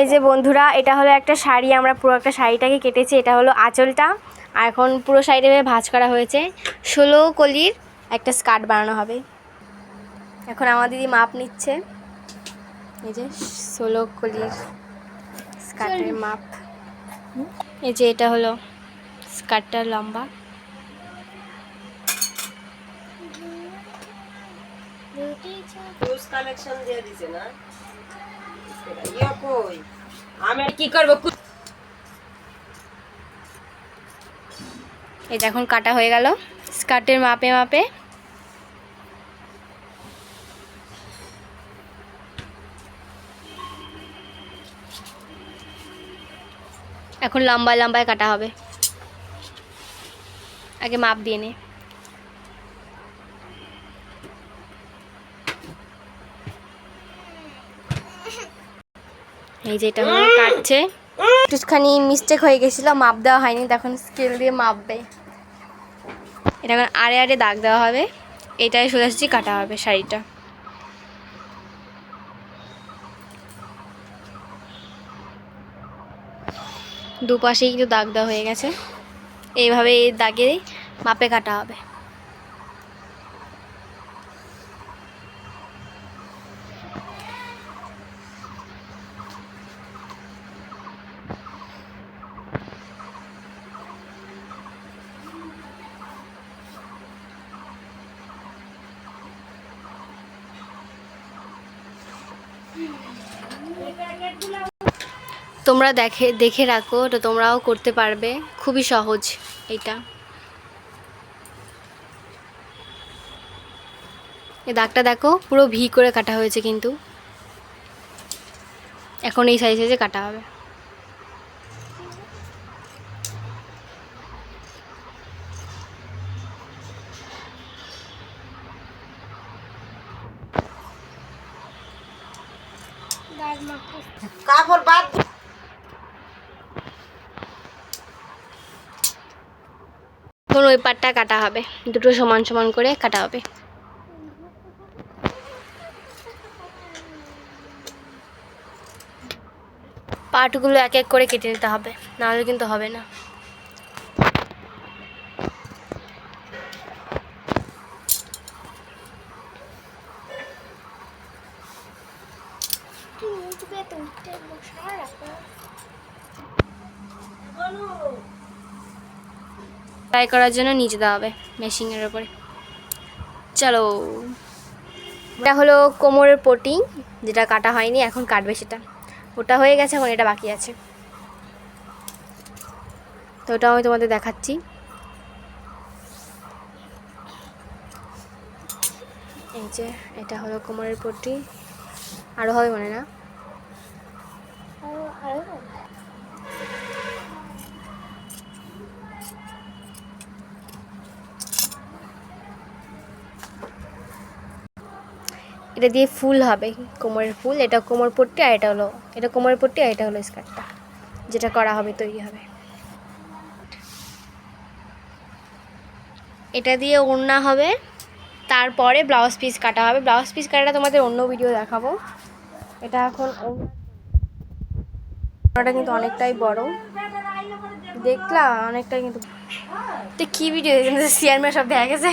এই যে বন্ধুরা এটা হলো একটা শাড়ি আমরা পুরো একটা শাড়িটাকে কেটেছি এটা হলো আঁচলটা। আর এখন পুরো শাড়িটা ভাঁজ করা হয়েছে। ষোলো কলির একটা স্কার্ট বানানো হবে। এখন আমার দিদি মাপ নিচ্ছে। এই যে ষোলো কলির স্কার্টের মাপ। এই যে এটা হলো স্কার্টটার লম্বা। কালেকশন দিয়ে দিছে না? এটা এখন কাটা হয়ে গেল। স্কার্টের মাপে মাপে। এখন লম্বায় লম্বায় কাটা হবে। আগে মাপ দিয়ে নে। এই যে এটা হলো কাটছে। একটুখানি মিস্টেক হয়ে গেছিল, মাপ দেওয়া হয়নি তখন স্কেল দিয়ে মাপবে। এটা এখন আড়ে আড়ে দাগ দেওয়া হবে। এটাই সোজাসুজি কাটা হবে শাড়িটা। দুপাশেই কিন্তু দাগ দেওয়া হয়ে গেছে। এইভাবে এই দাগে মাপে কাটা হবে। তোমরা দেখে দেখে রাখো, এটা তোমরাও করতে পারবে। খুবই সহজ এটা। এ দাগটা দেখো, পুরো ভি করে কাটা হয়েছে কিন্তু। এখন এই সাইজ সাইজে কাটা হবে। কাপড় বাদ এখন ওই পাটটা কাটা হবে। দুটো সমান সমান করে কাটা হবে। পাটগুলো এক এক করে কেটে নিতে হবে। নাহলে কিন্তু হবে না। ফ্রাই করার জন্য নিচে দেওয়া হবে মেশিনের ওপরে চলো। এটা হলো কোমরের পটি, যেটা কাটা হয়নি, এখন কাটবে সেটা। ওটা হয়ে গেছে এখন এটা বাকি আছে। তো ওটা আমি তোমাদের দেখাচ্ছি। এই যে, এটা হলো কোমরের পটি। আরও হবে মনে না? এটা দিয়ে ফুল হবে, কোমরের ফুল, এটা কোমর পট্টি আর এটা হলো, এটা কোমরের পট্টি আর এটা হলো স্কার্টটা, যেটা করা হবে, তৈরি হবে। এটা দিয়ে ওড়না হবে, তারপরে ব্লাউজ পিস কাটা হবে। ব্লাউজ পিস কাটাটা তোমাদের অন্য ভিডিও দেখাবো। এটা এখন ওড়নাটা কিন্তু অনেকটাই বড়। দেখলাম অনেকটাই কিন্তু তো কী ভিডিও চেয়ারম্যান সব দেখা গেছে।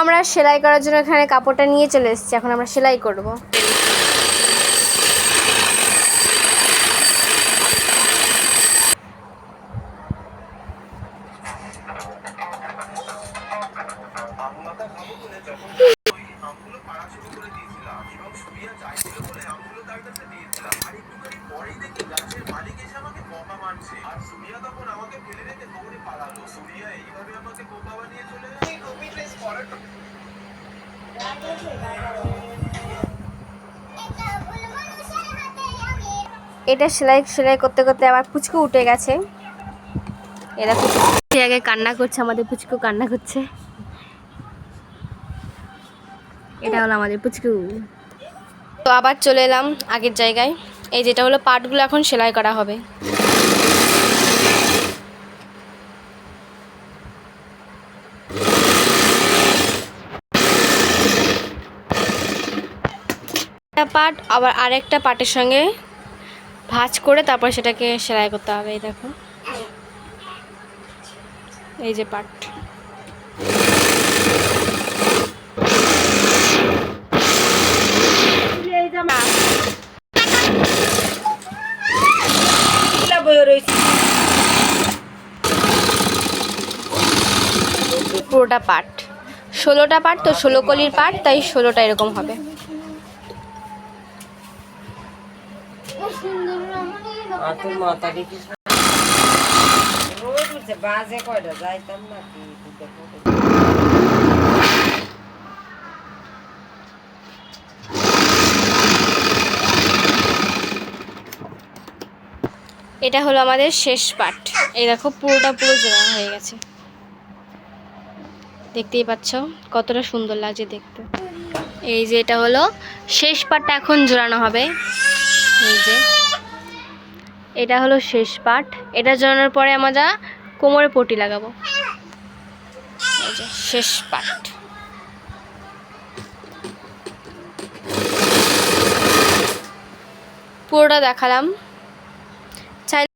আমরা সেলাই করার জন্য এখানে কাপড়টা নিয়ে চলে এসেছি। এখন আমরা সেলাই করব। আমগুলো পাড়া শুরু করে দিয়েছিলাম এবং চাইছিল বলে আমগুলো তার কাছে দিয়েছিলাম। আর একটুখানি পরেই দেখি গাছের মালিক এসে আমাকে মারছে। আর তখন আমাকে ফেলে রেখে দৌড়ে পালালো। এইভাবে আমাকে বোকা বানিয়ে চলে গেছে এটা সেলাই সেলাই করতে করতে আমার পুচকু উঠে গেছে। এরা পুচকু আগে কান্না করছে আমাদের পুচকু কান্না করছে। এটা হলো আমাদের পুচকু। তো আবার চলে এলাম আগের জায়গায়। এই যেটা হলো পাটগুলো এখন সেলাই করা হবে। একটা পাট, আবার আরেকটা পাটের সঙ্গে ভাঁজ করে তারপর সেটাকে সেলাই করতে হবে, এই দেখো। এই যে পাট। পুরোটা পাট ষোলোটা পাট তো ষোলো কলির পাট তাই ষোলোটা এরকম হবে। এটা হলো আমাদের শেষ পাট এই দেখো পুরোটা পুরো জোড়া হয়ে গেছে। দেখতেই পাচ্ছ, কতটা সুন্দর লাগছে দেখতে। এই যে এটা হলো, শেষ পাটটা এখন জোড়ানো হবে। এই যে, এটা হলো শেষ পাট এটা জোড়ানোর পরে আমরা কোমরে পটি লাগাবো। এই যে, শেষ পাট পুরোটা দেখালাম।